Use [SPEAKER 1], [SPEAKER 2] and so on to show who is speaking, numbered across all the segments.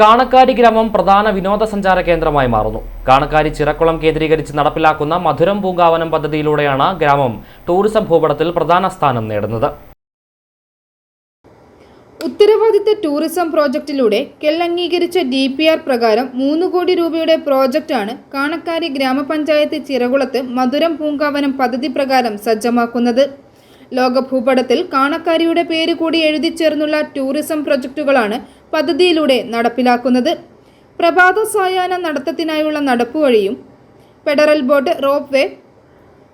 [SPEAKER 1] കാണക്കാരി ഗ്രാമം പ്രധാന വിനോദസഞ്ചാര കേന്ദ്രമായി മാറുന്നു. കാണക്കാരി ചിറക്കുളം കേന്ദ്രീകരിച്ച് നടപ്പിലാക്കുന്ന മധുരം പൂങ്കാവനം പദ്ധതിയിലൂടെയാണ് ഗ്രാമം ടൂറിസം ഭൂപടത്തിൽ പ്രധാന സ്ഥാനം നേടുന്നത്.
[SPEAKER 2] ഉത്തരവാദിത്ത ടൂറിസം പ്രോജക്റ്റിലൂടെ കെല്ലംഗീകരിച്ച ഡി പി ആർ പ്രകാരം മൂന്ന് കോടി രൂപയുടെ പ്രോജക്റ്റാണ് കാണക്കാരി ഗ്രാമപഞ്ചായത്ത് ചിറകുളത്ത് മധുരം പൂങ്കാവനം പദ്ധതി പ്രകാരം സജ്ജമാക്കുന്നത്. ലോക ഭൂപടത്തിൽ കാണക്കാരിയുടെ പേര് കൂടി എഴുതി ചേർന്നുള്ള ടൂറിസം പ്രൊജക്റ്റുകളാണ് പദ്ധതിയിലൂടെ നടപ്പിലാക്കുന്നത്. പ്രഭാത സായാഹ്ന നടത്തത്തിനായുള്ള നടപ്പുവഴിയും ഫെഡറൽ ബോട്ട് റോപ്പ് വേ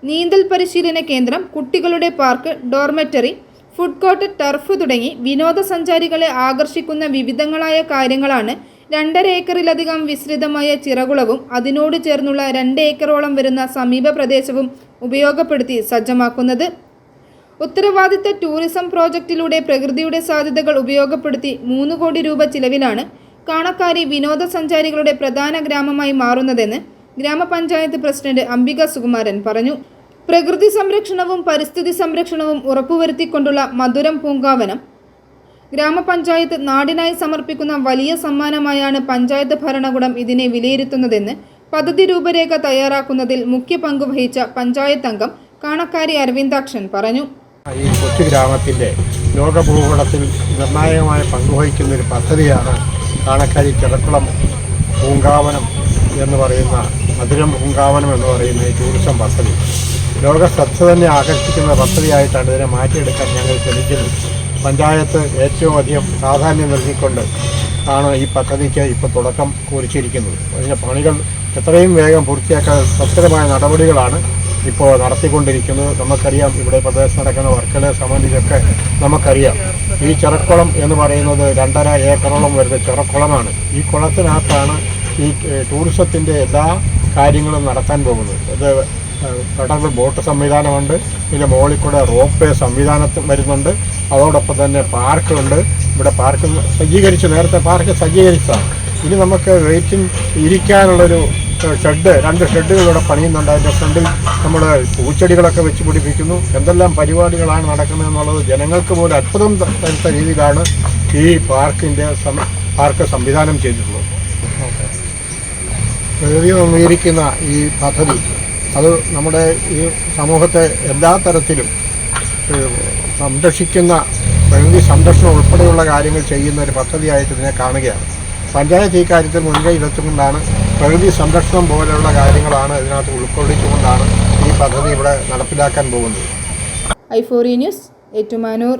[SPEAKER 2] നീന്തൽ പരിശീലന കേന്ദ്രം കുട്ടികളുടെ park dormitory food court turf തുടങ്ങി വിനോദസഞ്ചാരികളെ ആകർഷിക്കുന്ന വിവിധങ്ങളായ കാര്യങ്ങളാണ് രണ്ടര ഏക്കറിലധികം വിസ്തൃതമായ ചിറകുളവും അതിനോട് ചേർന്നുള്ള രണ്ട് ഏക്കറോളം വരുന്ന സമീപ പ്രദേശവും ഉപയോഗപ്പെടുത്തി സജ്ജമാക്കുന്നത്. ഉത്തരവാദിത്ത ടൂറിസം പ്രോജക്റ്റിലൂടെ പ്രകൃതിയുടെ സാധ്യതകൾ ഉപയോഗപ്പെടുത്തി മൂന്ന് കോടി രൂപ ചിലവിലാണ് കാണക്കാരി വിനോദസഞ്ചാരികളുടെ പ്രധാന ഗ്രാമമായി മാറുന്നതെന്ന് ഗ്രാമപഞ്ചായത്ത് പ്രസിഡന്റ് അംബിക സുകുമാരൻ പറഞ്ഞു. പ്രകൃതി സംരക്ഷണവും പരിസ്ഥിതി സംരക്ഷണവും ഉറപ്പുവരുത്തിക്കൊണ്ടുള്ള മധുരം പൂങ്കാവനം ഗ്രാമപഞ്ചായത്ത് നാടിനായി സമർപ്പിക്കുന്ന വലിയ സമ്മാനമായാണ് പഞ്ചായത്ത് ഭരണകൂടം ഇതിനെ വിലയിരുത്തുന്നതെന്ന് പദ്ധതി രൂപരേഖ തയ്യാറാക്കുന്നതിൽ മുഖ്യ പങ്കുവഹിച്ച പഞ്ചായത്ത് അംഗം കാണക്കാരി അരവിന്ദാക്ഷൻ പറഞ്ഞു.
[SPEAKER 3] ഈ കൊച്ചു ഗ്രാമത്തിന്റെ ലോകഭൂപടത്തിൽ നിർണായകമായ പങ്കുവഹിക്കുന്ന ഒരു പദ്ധതിയാണ് കാണക്കാരി ചിറക്കുളം പൂങ്കാവനം എന്ന് പറയുന്ന മധുരം പൂങ്കാവനം എന്ന് പറയുന്ന ഈ ടൂറിസം പദ്ധതി. ലോക ശ്രദ്ധ തന്നെ ആകർഷിക്കുന്ന പദ്ധതിയായിട്ടാണ് ഇതിനെ മാറ്റിയെടുക്കാൻ ഞങ്ങൾ ശ്രമിക്കുന്നത്. പഞ്ചായത്ത് ഏറ്റവും അധികം പ്രാധാന്യം നൽകിക്കൊണ്ട് ആണ് ഈ പദ്ധതിക്ക് ഇപ്പോൾ തുടക്കം കുറിച്ചിരിക്കുന്നത്. അതിന്റെ പണികൾ എത്രയും വേഗം പൂർത്തിയാക്കാൻ സത്യമായ നടപടികളാണ് ഇപ്പോൾ നടത്തിക്കൊണ്ടിരിക്കുന്നത്. നമുക്കറിയാം ഇവിടെ പ്രദേശത്ത് നടക്കുന്ന വർക്കുകളെ സംബന്ധിച്ചൊക്കെ നമുക്കറിയാം. ഈ ചെറക്കുളം എന്ന് പറയുന്നത് രണ്ടര ഏക്കറോളം വരുന്ന ചെറക്കുളമാണ്. ഈ കുളത്തിനകത്താണ് ഈ ടൂറിസത്തിന്റെ എല്ലാ കാര്യങ്ങളും നടത്താൻ പോകുന്നത്. ഏഹ്, ബോട്ട് സംവിധാനമുണ്ട്. പിന്നെ മുകളിൽ കൂടെ റോപ്പ് വേ സംവിധാനത്തിൽ വരുന്നുണ്ട്. അതോടൊപ്പം തന്നെ പാർക്കുണ്ട്. ഇവിടെ പാർക്ക് സജ്ജീകരിച്ച് നേരത്തെ പാർക്ക് സജ്ജീകരിച്ചതാണ്. ഇനി നമുക്ക് വെയിറ്റിംഗ് ഇരിക്കാനുള്ളൊരു ഷെഡ് രണ്ട് ഷെഡുകൾ ഇവിടെ പണിയുന്നുണ്ട്. അതിന്റെ ഫ്രണ്ടിൽ നമ്മൾ പൂച്ചെടികളൊക്കെ വെച്ച് പിടിപ്പിക്കുന്നു. എന്തെല്ലാം പരിപാടികളാണ് നടക്കുന്നത് എന്നുള്ളത് ജനങ്ങൾക്ക് പോലും അത്ഭുതം തരുത്ത രീതിയിലാണ് ഈ പാർക്കിന്റെ പാർക്ക് സംവിധാനം ചെയ്തിട്ടുള്ളത്. പ്രകൃതി അംഗീകരിക്കുന്ന ഈ പദ്ധതി അത് നമ്മുടെ ഈ സമൂഹത്തെ എല്ലാ തരത്തിലും സംരക്ഷിക്കുന്ന പ്രകൃതി സംരക്ഷണം ഉൾപ്പെടെയുള്ള കാര്യങ്ങൾ ചെയ്യുന്ന ഒരു പദ്ധതിയായിട്ട് ഇതിനെ കാണുകയാണ്. പഞ്ചായത്ത് ഈ കാര്യത്തിൽ മുൻകൈ എടുത്തുകൊണ്ടാണ് പ്രകൃതി സംരക്ഷണം പോലെയുള്ള കാര്യങ്ങളാണ് ഇതിനകത്ത് ഉൾക്കൊള്ളിച്ചുകൊണ്ടാണ് ഈ പദ്ധതി ഇവിടെ നടപ്പിലാക്കാൻ പോകുന്നത്.
[SPEAKER 2] ഐ ഫോറി ന്യൂസ് ഏറ്റുമാനൂർ.